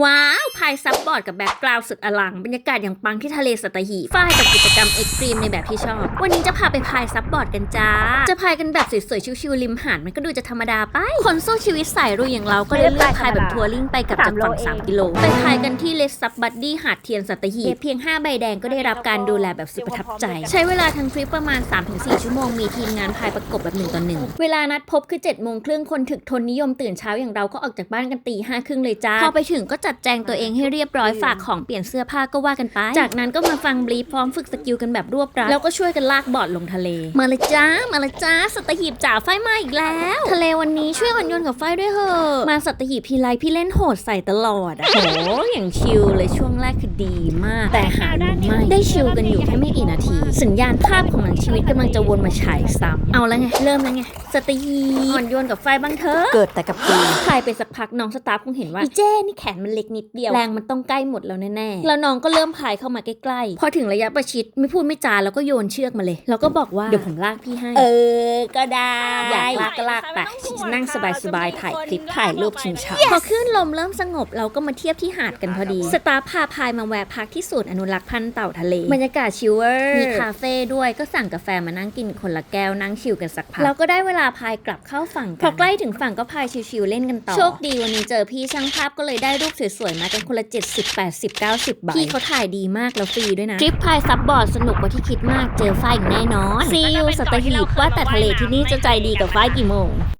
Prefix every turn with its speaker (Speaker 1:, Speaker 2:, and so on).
Speaker 1: ว้า วพายซับบอร์ดกับแบ็กกราวด์สุดอลัง บรรยากาศอย่างปังที่ทะเลสัตหีบฝ้ายกับกิจกรรมเอ็กซ์ตรีมในแบบที่ชอบ วันนี้จะพาไปพายซับบอร์ดกันจ้า จะพายกันแบบสวยๆ ชิวๆริมหาดมันก็ดูจะธรรมดาไป คนสู้ชีวิตสายรุยอย่างเราก็เลยเลือกพายแบบทัวริงไปกับจากฝั่ง3กิโล ไปพายกันที่เลสซับบัดดี้หาดเทียนสัตหีบเพียง 5 ใบแดงก็ได้รับการดูแลแบบสุดประทับใจ ใช้เวลาทั้งทริปประมาณ 3-4 ชั่วโมงมีทีมงานพายประกบแบบหนึ่งต่อหนึ่งเวลานัดพบคือ7โมงครึ่งคนถึกทนนิยมตื่นเช้าอย่างเราก็ออกจากบ้านกันตีห้าครึ่งเลยจ้าพอไปถึงก็จัดแจงตัวเองให้เรียบร้อยฝากของเปลี่ยนเสื้อผ้าก็ว่ากันไป จากนั้นก็มาฟังบลีฟพร้อมฝึกสกิลกันแบบรวบรัดแล้วก็ช่วยกันลากบอร์ดลงทะเล มาเลยจ้า มาเลยจ้าสัตหีบจ๋าไฟมาอีกแล้ว ทะเลวันนี้ช่วยอ่อนโยนกับไฟด้วยเหอะมาสัตหีบทีไรพี่เล่นโหดใส่ตลอดอะโหอย่างชิลเลยช่วงแรกคือดีมาก แต่หารู้ไม่ได้ชิลกันอยู่แค่ไม่กี่นาที สัญญาณภาพของหนังชีวิตกำลังจะวนมาฉายซ้ำเอาแล้วไง เริ่มแล้วไง สตหีบอ่อนโยนกับไฟบ้างเถอะเกิดแต่กับกูพายไปสักพักน้องสตาฟคงเห็นว่าอีเจ้นี่แขนมันเล็กนิดเดียว แรงมันต้องใกล้หมดแล้วแน่ๆ แล้วน้องก็เริ่มพายเข้ามาใกล้ๆ พอถึงระยะประชิดไม่พูดไม่จาแล้วก็โยนเชือกมาเลย แล้วก็บอกว่าเดี๋ยวผมลากพี่ให้ เออ ก็ได้อยากลากก็ลากไปฉันจะนั่งสบายๆถ่ายคลิปถ่ายรูปชิงช้าพอคลื่นลมเริ่มสงบเราก็มาเทียบที่หาดกันพอดี สตาฟพาพายมาแวะพักที่ศูนย์อนุรักษ์พันธุ์เต่าทะเลบรรยากาศชิลเวอร์มีคาเฟ่ด้วยก็สั่งกาแฟมานั่งกินคนละแก้วนั่งชิลกันสักพักแล้วก็ได้เวลาพายกลับเข้าฝั่งกันพอใกล้ถึงฝั่งก็พายชิลๆเล่นกันต่อ โชคดีวันนี้เจอพี่ช่างภาพก็เลยได้รูปสวยๆมากันคนละ 70 80 90ใบพี่เขาถ่ายดีมากแล้วฟรีด้วยนะทริปพายซับบอร์ดสนุกกว่าที่คิดมากเจอฝ้ายอย่างแน่นอนซีอูสัตหีบว่าแต่ทะเลที่นี่จะใจดีกับฝ้ายกี่โมง